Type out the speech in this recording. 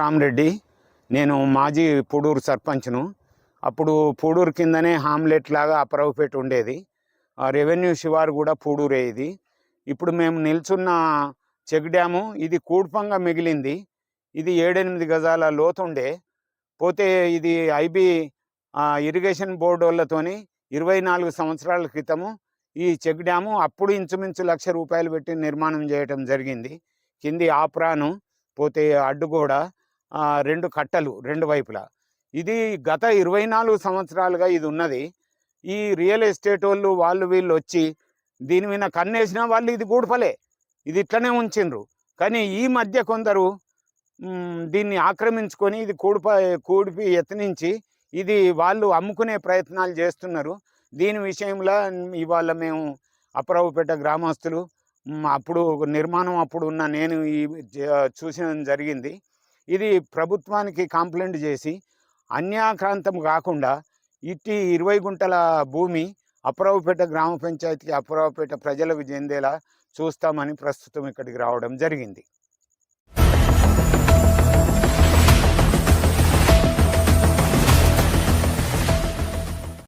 రామరెడ్డి. నేను మాజీ పూడూరు సర్పంచ్ను. అప్పుడు పూడూరు కిందనే హామ్లెట్ లాగా అప్రవ్పేట ఉండేది. రెవెన్యూ శివారు కూడా పూడూరే ఇది. ఇప్పుడు మేము నిల్చున్న చెక్ డ్యాము ఇది కూడ్పంగా మిగిలింది. ఇది ఏడెనిమిది గజాల లోతుండే. పోతే ఇది ఐబీ ఇరిగేషన్ బోర్డు వాళ్ళతోని ఇరవై నాలుగు సంవత్సరాల క్రితము ఈ చెక్ డ్యాము అప్పుడు ఇంచుమించు లక్ష రూపాయలు పెట్టి నిర్మాణం చేయటం జరిగింది. కింది ఆప్రాను పోతే అడ్డుగోడ రెండు కట్టలు రెండు వైపులా. ఇది గత ఇరవై నాలుగు సంవత్సరాలుగా ఇది ఉన్నది. ఈ రియల్ ఎస్టేట్ వాళ్ళు వాళ్ళు వీళ్ళు వచ్చి దీని మీద కన్నేసినా వాళ్ళు ఇది గూడపలే. ఇది ఇట్లనే ఉంచిండ్రు. కానీ ఈ మధ్య కొందరు దీన్ని ఆక్రమించుకొని ఇది కూడిప కూడిపి యత్నించి ఇది వాళ్ళు అమ్ముకునే ప్రయత్నాలు చేస్తున్నారు. దీని విషయంలో ఇవాళ మేము అప్పరావుపేట గ్రామస్తులు అప్పుడు నిర్మాణం అప్పుడు ఉన్న నేను ఈ చూసిన జరిగింది. ఇది ప్రభుత్వానికి కంప్లైంట్ చేసి అన్యాక్రాంతం కాకుండా ఇట్టి ఇరవై గుంటల భూమి అప్పరావుపేట గ్రామ పంచాయతీకి అప్పరావుపేట ప్రజలకు చెందేలా చూస్తామని ప్రస్తుతం ఇక్కడికి రావడం జరిగింది.